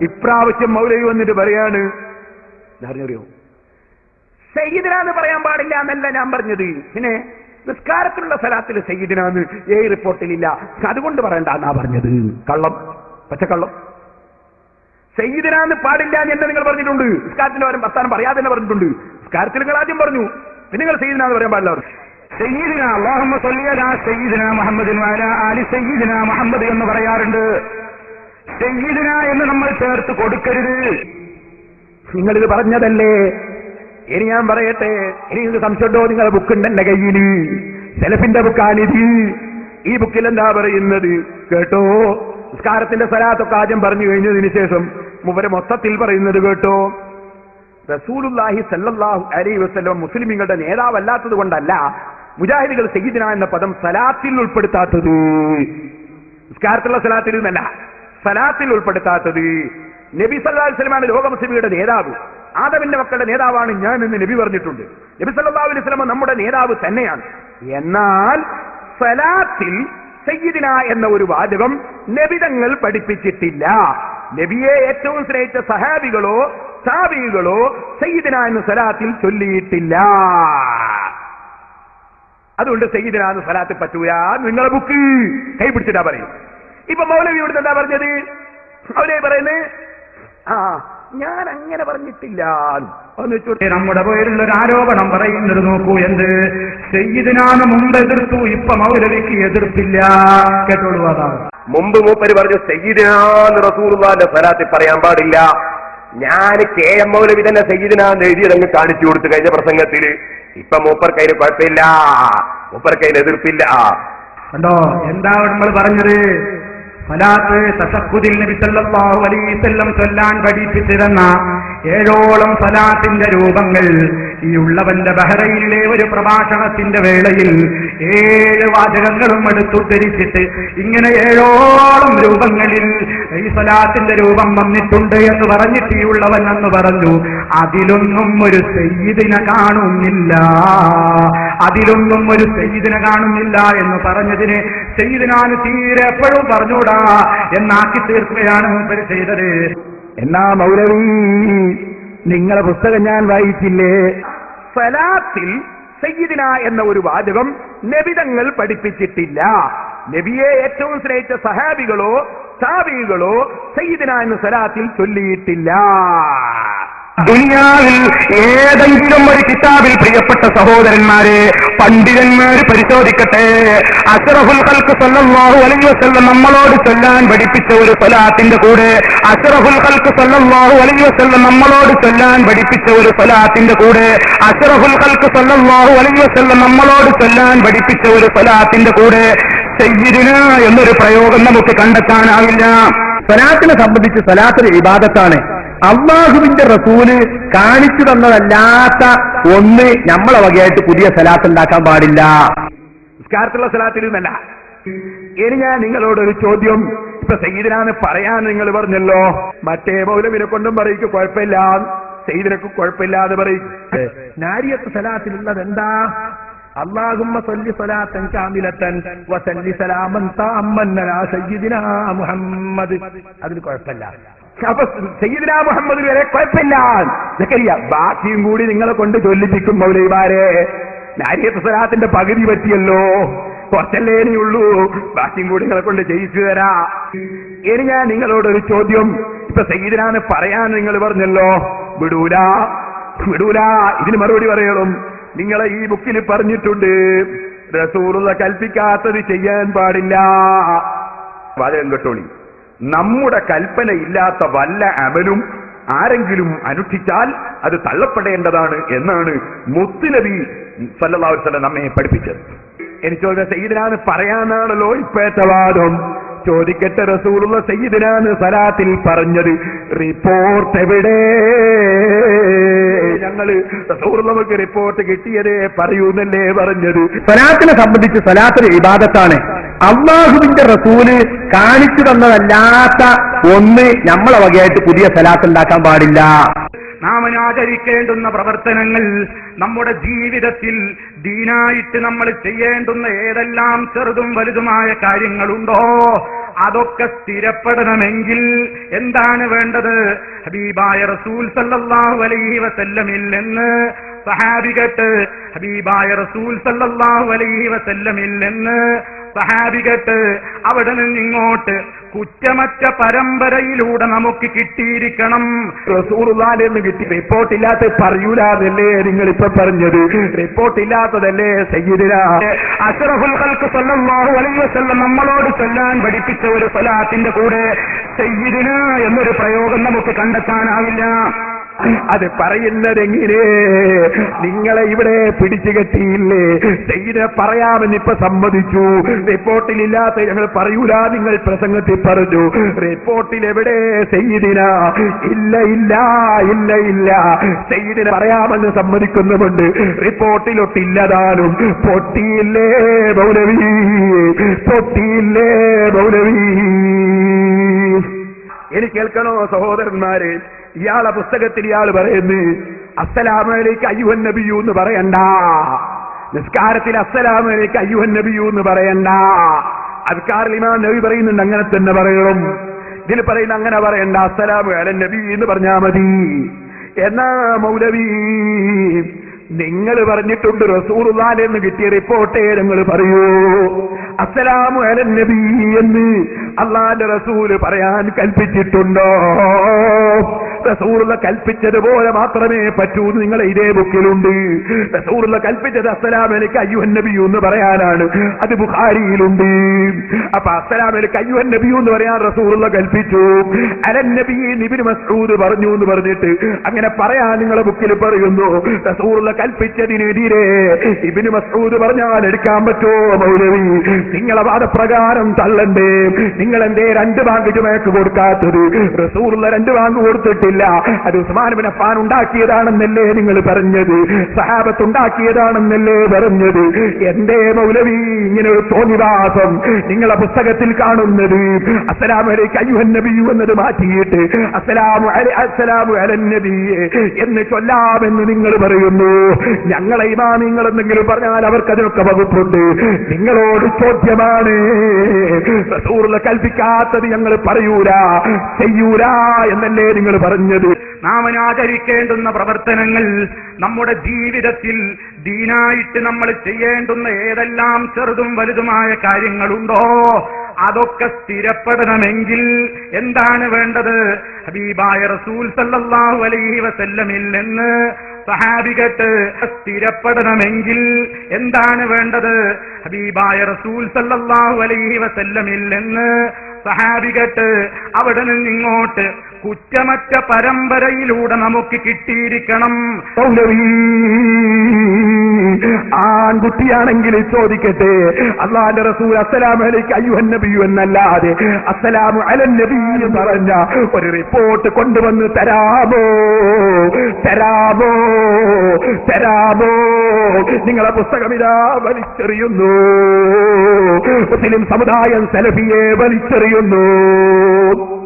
ഇപ്രാവശ്യം മൗലവി വന്നിട്ട് പറയാണ് അറിയോ സയ്യിദിനാന്ന് പറയാൻ പാടില്ല എന്നല്ല ഞാൻ പറഞ്ഞത്. പിന്നെ നിസ്കാരത്തിലുള്ള സ്ഥലത്തിൽ സയ്യിദിനാന്ന് ഏ റിപ്പോർട്ടിലില്ല. അതുകൊണ്ട് പറയണ്ട എന്നാ പറഞ്ഞത്. കള്ളം. പച്ചക്കള്ളം. സയ്യിദിനാന്ന് പാടില്ല എന്ന് എന്നെ നിങ്ങൾ പറഞ്ഞിട്ടുണ്ട്. നിസ്കാരത്തിന് പകരം ഭർത്താനം പറയാതെ തന്നെ പറഞ്ഞിട്ടുണ്ട്. നിസ്കാരത്തിൽ നിങ്ങൾ ആദ്യം പറഞ്ഞു. പിന്നെ നിങ്ങൾ സയ്യിദിനാന്ന് പറയാൻ പാടില്ല. സയ്യിദിന അള്ളാഹമ്മ സയ്യിദിന മുഹമ്മദിൻ ആലി സയ്യിദിന മുഹമ്മദ് എന്ന് പറയാറുണ്ട്. സയ്യിദിന എന്ന് നമ്മൾ ചേർത്ത് കൊടുക്കരുത്. നിങ്ങളിത് പറഞ്ഞതല്ലേ? ഇനി ഞാൻ പറയട്ടെ. ഇനി നിങ്ങൾക്ക് സംശയമുണ്ടോ? നിങ്ങളെ ബുക്കുണ്ട് എന്റെ കയ്യിൽ സെലഫിന്റെ ബുക്കാണിത് ഈ ബുക്കിൽ എന്താ പറയുന്നത്? കേട്ടോ? നിസ്കാരത്തിന്റെ സ്ഥലത്തൊക്കെ ആദ്യം പറഞ്ഞു കഴിഞ്ഞതിന് ശേഷം മുവരെ മൊത്തത്തിൽ പറയുന്നത് കേട്ടോ. റസൂലുല്ലാഹി സല്ലാഹു അലൈ വസ്ലം മുസ്ലിമീങ്ങളുടെ നേതാവല്ലാത്തത് കൊണ്ടല്ല മുജാഹിദുകൾ സയ്യിദിന എന്ന പദം സലാത്തിൽ ഉൾപ്പെടുത്താത്തത്. നിസ്കാരത്തിലുള്ള സലാത്തിൽ നിന്നല്ല സലാത്തിൽ ഉൾപ്പെടുത്താത്തത്. നബി സല്ലാഹു അലൈഹി ലോകമുസ്ലിമിയുടെ ലോക മുസ്ലിമിയുടെ നേതാവ്. ആദവിന്റെ മക്കളുടെ നേതാവാണ് ഞാൻ എന്ന് നബി പറഞ്ഞിട്ടുണ്ട്. നബി അലൈഹി സ്വലമ നമ്മുടെ നേതാവ് തന്നെയാണ്. എന്നാൽ സലാത്തിൽ സയ്യിദിന എന്ന ഒരു വാചകം നബിതങ്ങൾ പഠിപ്പിച്ചിട്ടില്ല. നബിയെ ഏറ്റവും സ്നേഹിച്ച സഹാബികളോ സാബികളോ സയ്യിദിന എന്ന സലാത്തിൽ ചൊല്ലിയിട്ടില്ല. അതുകൊണ്ട് സയ്യിദിന എന്ന സലാത്തിൽ പറ്റൂല. നിങ്ങളെ ബുക്ക് കൈപിടിച്ചിട്ടാ പറയും ഇപ്പൊ മൗലവി ഇവിടുന്ന് എന്താ പറഞ്ഞത്? അവരെ പറയുന്നത് ആ ഞാൻ അങ്ങനെ പറഞ്ഞിട്ടില്ല നമ്മുടെ പേരിൽ ഒരു ആരോപണം പറയുന്നത് നോക്കൂ എന്ത്? ചെയ്തിനാണ് മുമ്പ് എതിർത്തു ഇപ്പൊ മൗലവിക്ക് എതിർപ്പില്ല. കേട്ടോളൂ അതാണ്. മുമ്പ് മൂപ്പര് പറഞ്ഞു സയ്യിദിനാന്ന് റസൂർവാന്റെ സ്വലാത്തിൽ പറയാൻ പാടില്ല. ഞാൻ കെ എം മൗലവി തന്നെ സയ്യിദിനാന്ന് എഴുതിയതങ്ങ് കാണിച്ചു കൊടുത്തു കഴിഞ്ഞ പ്രസംഗത്തിൽ ഇപ്പൊ മൂപ്പർക്കതിന് കുഴപ്പമില്ല. മൂപ്പർക്കതിന് എതിർപ്പില്ല. കണ്ടോ? എന്താ നമ്മൾ പറഞ്ഞത്? ഫലാത്ത് തസക്കുദിൽ നബി സല്ലല്ലാഹു അലൈഹി ചൊല്ലാൻ പഠിപ്പിച്ചിരുന്ന ഏഴോളം സലാത്തിന്റെ രൂപങ്ങൾ ഈ ഉള്ളവന്റെ ബഹ്റൈനിലെ ഒരു പ്രഭാഷണത്തിന്റെ വേളയിൽ ഏഴ് വാചകങ്ങളും എടുത്തുദ്ധരിച്ചിട്ട് ഇങ്ങനെ ഏഴോളം രൂപങ്ങളിൽ ഈ സലാത്തിന്റെ രൂപം വന്നിട്ടുണ്ട് എന്ന് പറഞ്ഞിട്ട് ഈ ഉള്ളവൻ എന്ന് പറഞ്ഞു അതിലൊന്നും ഒരു സെയ്യിദിനെ കാണുന്നില്ല. അതിലൊന്നും ഒരു സെയ്യിദിനെ കാണുന്നില്ല എന്ന് പറഞ്ഞതിന് സെയ്യിദിനാണ് തീരെ എപ്പോഴും പറഞ്ഞൂടാ എന്നാക്കി തീർക്കുകയാണ് മൂപ്പര് ചെയ്തത്. എന്നാ മൗലവി നിങ്ങളെ പുസ്തകം ഞാൻ വായിച്ചില്ലേ? സലാത്തിൽ സയ്യിദിന എന്ന ഒരു വാചകം നബിതങ്ങൾ പഠിപ്പിച്ചിട്ടില്ല. നബിയെ ഏറ്റവും സ്നേഹിച്ച സഹാബികളോ സാബികളോ സയ്യിദിന എന്ന സലാത്തിൽ ചൊല്ലിയിട്ടില്ല. ദുനിയാവിൽ ഏതെങ്കിലും ഒരു കിതാബിൽ പ്രിയപ്പെട്ട സഹോദരന്മാരെ പണ്ഡിതന്മാർ പരിശോധിക്കട്ടെ. അഷറഫുൽ ഖൽക്ക് സല്ലല്ലാഹു അലൈഹി വസ്ല്ലം നമ്മളോട് ചൊല്ലാൻ പഠിപ്പിച്ച ഒരു സ്വലാത്തിന്റെ കൂടെ അഷറഫുൽ ഖൽക്ക് സല്ലല്ലാഹു അലൈഹി വസ്ല്ലം നമ്മളോട് ചൊല്ലാൻ പഠിപ്പിച്ച ഒരു സ്വലാത്തിന്റെ കൂടെ അഷറഫുൽ ഖൽക്ക് സല്ലല്ലാഹു അലൈഹി വസ്ല്ലം നമ്മളോട് ചൊല്ലാൻ പഠിപ്പിച്ച ഒരു സ്വലാത്തിന്റെ കൂടെ ചെയ്തിരുന്ന എന്നൊരു പ്രയോഗം നമുക്ക് കണ്ടെത്താനാവില്ല. സ്വലാത്തിനെ സംബന്ധിച്ച് സ്വലാത്തിന് ഇബാദത്താണ്. അള്ളാഹുവിന്റെ റസൂൽ കാണിച്ചു തന്നതല്ലാത്ത ഒന്ന് നമ്മളെ വകയായിട്ട് പുതിയ സലാത്ത് ഉണ്ടാക്കാൻ പാടില്ല. നിസ്കാരത്തിലുള്ള സലാത്തിൽ നിന്നല്ല ഇനി ഞാൻ നിങ്ങളോട് ഒരു ചോദ്യം. ഇപ്പൊ സയ്യിദിനാന്ന് പറയാൻ നിങ്ങൾ പറഞ്ഞല്ലോ. മറ്റേ മൗലവിനെ കൊണ്ടും പറയിക്ക് കുഴപ്പമില്ല. സയ്യിദിനക്ക് കുഴപ്പമില്ല എന്ന് പറയും നാരിയത്ത് സലാത്തിലുള്ളത് എന്താ? മുഹമ്മദ്. അതിന് കുഴപ്പമില്ല. അപ്പൊ സയ്യിദിനാ മുഹമ്മദ് വരെ കുഴപ്പമില്ല. സക്കരിയ ബാക്കിയും കൂടി നിങ്ങളെ കൊണ്ട് ചൊല്ലിപ്പിക്കും മൗലൈമാരെ നാരിയത്ത് സ്വലാത്തിന്റെ പകുതി പറ്റിയല്ലോ. കുറച്ചല്ലേ ഉള്ളൂ ബാക്കിയും കൂടി നിങ്ങളെ കൊണ്ട് ജയിച്ചു തരാ. ഇനി ഞാൻ നിങ്ങളോടൊരു ചോദ്യം. ഇപ്പൊ സയ്യിദിനാന്ന് പറയാൻ നിങ്ങൾ പറഞ്ഞല്ലോ. വിടൂല. വിടൂല. ഇതിന് മറുപടി പറയണം. നിങ്ങളെ ഈ ബുക്കിൽ പറഞ്ഞിട്ടുണ്ട്. റസൂറുള്ള കൽപ്പിക്കാത്തത് ചെയ്യാൻ പാടില്ല. വാചകം കേട്ടോളി. നമ്മുടെ കൽപ്പന ഇല്ലാത്ത വല്ല അമലും ആരെങ്കിലും അനുഷ്ഠിച്ചാൽ അത് തള്ളപ്പെടേണ്ടതാണ് എന്നാണ് മുത്തുനബി വസല്ലം നമ്മെ പഠിപ്പിച്ചത്. എനിക്ക് ചോദിച്ച സയ്യിദിനാന്ന് പറയാനാണല്ലോ ഇപ്പോഴത്തെ വാദം. ചോദിക്കട്ടെ റസൂലുള്ള സയ്യിദിനാന്ന് സലാത്തിൽ പറഞ്ഞത്. റിപ്പോർട്ട് എവിടെ? ഞങ്ങൾ റസൂറുള്ളവർക്ക് റിപ്പോർട്ട് കിട്ടിയതേ പറയൂന്നല്ലേ പറഞ്ഞത്. സലാത്തിനെ സംബന്ധിച്ച് സലാത്തിന് ഇബാദത്താണ്. അള്ളാഹുവിന്റെ റസൂൽ കാണിച്ചു തന്നതല്ലാത്ത ഒന്ന് നമ്മളെ വകയായിട്ട് പുതിയ സലാത്ത് ഉണ്ടാക്കാൻ പാടില്ല. നാം ആചരിക്കേണ്ടുന്ന പ്രവർത്തനങ്ങൾ നമ്മുടെ ജീവിതത്തിൽ ദീനായിട്ട് നമ്മൾ ചെയ്യേണ്ടുന്ന ഏതെല്ലാം ചെറുതും വലുതുമായ കാര്യങ്ങളുണ്ടോ അതൊക്കെ സ്ഥിരപ്പെടണമെങ്കിൽ എന്താണ് വേണ്ടത്? ഹബീബായ റസൂൽ സല്ലാഹു അലൈഹി വസല്ലമിൽ നിന്ന് സഹാബികട്ട് ഹബീബായ റസൂൽ സല്ലാഹു അലൈഹി വസല്ലമിൽ നിന്ന് സഹാബികട്ട് അവിടെ നിന്ന് ഇങ്ങോട്ട് കുറ്റമറ്റ പരമ്പരയിലൂടെ നമുക്ക് കിട്ടിയിരിക്കണം. റസൂറുല്ലാന്റെ എന്ന് കിട്ടി. റിപ്പോർട്ട് ഇല്ലാത്ത പറയൂലാതല്ലേ നിങ്ങൾ ഇപ്പൊ പറഞ്ഞത്. റിപ്പോർട്ട് ഇല്ലാത്തതല്ലേ സയ്യിദിന. അഷറഫുൽ ഖൽക്ക് സല്ലല്ലാഹു അലൈഹി വസല്ലം നമ്മളോട് ചൊല്ലാൻ പഠിപ്പിച്ച ഒരു സ്വലാത്തിന്റെ കൂടെ സയ്യിദിന എന്നൊരു പ്രയോഗം നമുക്ക് കണ്ടെത്താനാവില്ല. അത് പറയുന്നതെങ്ങനെ? നിങ്ങളെ ഇവിടെ പിടിച്ചു കെട്ടിയില്ലേ? ചെയ്ത് പറയാമെന്ന് ഇപ്പൊ സമ്മതിച്ചു. റിപ്പോർട്ടിലില്ലാത്ത ഞങ്ങൾ പറയൂല നിങ്ങൾ പ്രസംഗത്തിൽ പറഞ്ഞു. റിപ്പോർട്ടിൽ എവിടെ സയ്യിദിന? ഇല്ല ഇല്ല ഇല്ല ഇല്ല. സയ്യിദിനെ പറയാമെന്ന് സമ്മതിക്കുന്നുമുണ്ട് റിപ്പോർട്ടിലൊട്ടില്ലതാനും പൊട്ടിയില്ലേ മൗലവി? പൊട്ടിയില്ലേ മൗലവി? എനിക്ക് കേൾക്കണോ സഹോദരന്മാരെ? ഇയാളെ പുസ്തകത്തിൽ ഇയാൾ പറയുന്നു അസ്സലാമലേക്ക് അയ്യുഹൻ നബിയു എന്ന് പറയണ്ട. നിസ്കാരത്തിൽ അസ്സലാമലേക്ക് അയ്യുഹൻ നബിയു എന്ന് പറയണ്ട. അദ്കാറിൽ ഇമാം നബി പറയുന്നുണ്ട് അങ്ങനെ തന്നെ പറയണം. ഇതിൽ പറയുന്ന അങ്ങനെ പറയണ്ട അസ്സലാമു അലൻ നബി എന്ന് പറഞ്ഞാ മതി. എന്നാ മൗലവി? നിങ്ങൾ പറഞ്ഞിട്ടുണ്ട് റസൂറുല്ലാൻ എന്ന് കിട്ടിയ റിപ്പോർട്ടേ നിങ്ങൾ പറയൂ. അസ്സലാമു അലൻ നബി എന്ന് അള്ളാന്റെ റസൂൽ പറയാൻ കൽപ്പിച്ചിട്ടുണ്ടോ? റസൂറുള്ള കൽപ്പിച്ചതുപോലെ മാത്രമേ പറ്റൂ നിങ്ങൾ ഇതേ ബുക്കിലുണ്ട്. റസൂറുള്ള കൽപ്പിച്ചത് അസ്സലാമലേക്ക് അയ്യുഹൻ നബിയു എന്ന് പറയാനാണ്. അത് ബുഖാരിയിലുണ്ട്. അപ്പൊ അസ്സലാമിൽ കയ്യുവൻ നബിയു എന്ന് പറയാൻ റസൂറുള്ള കൽപ്പിച്ചു. അലൻ നബി നിബിൻ മസൂദ് പറഞ്ഞു എന്ന് പറഞ്ഞിട്ട് അങ്ങനെ പറയാൻ നിങ്ങളെ ബുക്കിൽ പറയുന്നു. റസൂറുള്ള കൽപ്പിച്ചതിനെതിരെ ഇബിന് മസൂദ് പറഞ്ഞാൽ എടുക്കാൻ പറ്റുമോ മൗലവി? നിങ്ങളെ വാദപ്രകാരം തള്ളണ്ടേ? നിങ്ങൾ എന്തേ രണ്ട് ബാങ്ക് ചുമക്ക് കൊടുക്കാത്തത്? റസൂറുള്ള രണ്ട് ബാങ്ക് കൊടുത്തിട്ടില്ല. അത് ഉസ്മാൻ ബിൻ അഫ്ഫാൻ ഉണ്ടാക്കിയതാണെന്നല്ലേ നിങ്ങൾ പറഞ്ഞത്. സഹാബത്ത് ഉണ്ടാക്കിയതാണെന്നല്ലേ പറഞ്ഞത്. എന്തേ മൗലവി ഇങ്ങനെ ഒരു തോന്നിവാസം? നിങ്ങളെ പുസ്തകത്തിൽ കാണുന്നത്. അസ്സലാമലേക്ക് അയ്യുഹൻ നബിയു എന്നത് മാറ്റിയിട്ട് അസ്സലാമു അലൈ അസ്സലാമു അലൻ നബിയെ എന്ന് ചൊല്ലാമെന്ന് നിങ്ങൾ പറയുന്നു. ഞങ്ങളെ ഇമാ നിങ്ങൾ എന്തെങ്കിലും പറഞ്ഞാൽ അവർക്ക് അതിനൊക്കെ വകുപ്പുണ്ട്. നിങ്ങളോട് ചോദ്യമാണ്. കൽപ്പിക്കാത്തത് ഞങ്ങൾ പറയൂല ചെയ്യൂല എന്നല്ലേ നിങ്ങൾ പറഞ്ഞത്. നാം ആചരിക്കേണ്ടുന്ന പ്രവർത്തനങ്ങൾ നമ്മുടെ ജീവിതത്തിൽ ദീനായിട്ട് നമ്മൾ ചെയ്യേണ്ടുന്ന ഏതെല്ലാം ചെറുതും വലുതുമായ കാര്യങ്ങളുണ്ടോ അതൊക്കെ സ്ഥിരപ്പെടണമെങ്കിൽ എന്താണ് വേണ്ടത്? ഹബീബായ റസൂൽ സല്ലാഹു അലൈഹി വസല്ലമിൽ നിന്ന് സഹാബികട്ട് സ്ഥിരപ്പെടണമെങ്കിൽ എന്താണ് വേണ്ടത്? ഹബീബായ റസൂൽ സല്ലാഹു അലൈഹി വസല്ലമിൽ നിന്ന് സഹാബികട്ട് അവിടെ നിന്ന് ഇങ്ങോട്ട് കുറ്റമറ്റ പരമ്പരയിലൂടെ നമുക്ക് കിട്ടിയിരിക്കണം. ആൺകുട്ടിയാണെങ്കിൽ ചോദിക്കട്ടെ. അള്ളാന്റെ റസൂൽ അസ്സലാം അലൈക്ക് അയ്യുഹൻ നബിയു എന്നല്ലാതെ അസ്സലാം അലൻ നബി എന്ന് പറഞ്ഞ ഒരു റിപ്പോർട്ട് കൊണ്ടുവന്ന് തരാമോ? തരാമോ? തരാമോ? നിങ്ങളെ പുസ്തകം ഇതാ വലിച്ചെറിയുന്നു. മുസ്ലിം സമുദായം സെലഫിയെ വലിച്ചെറിയുന്നു.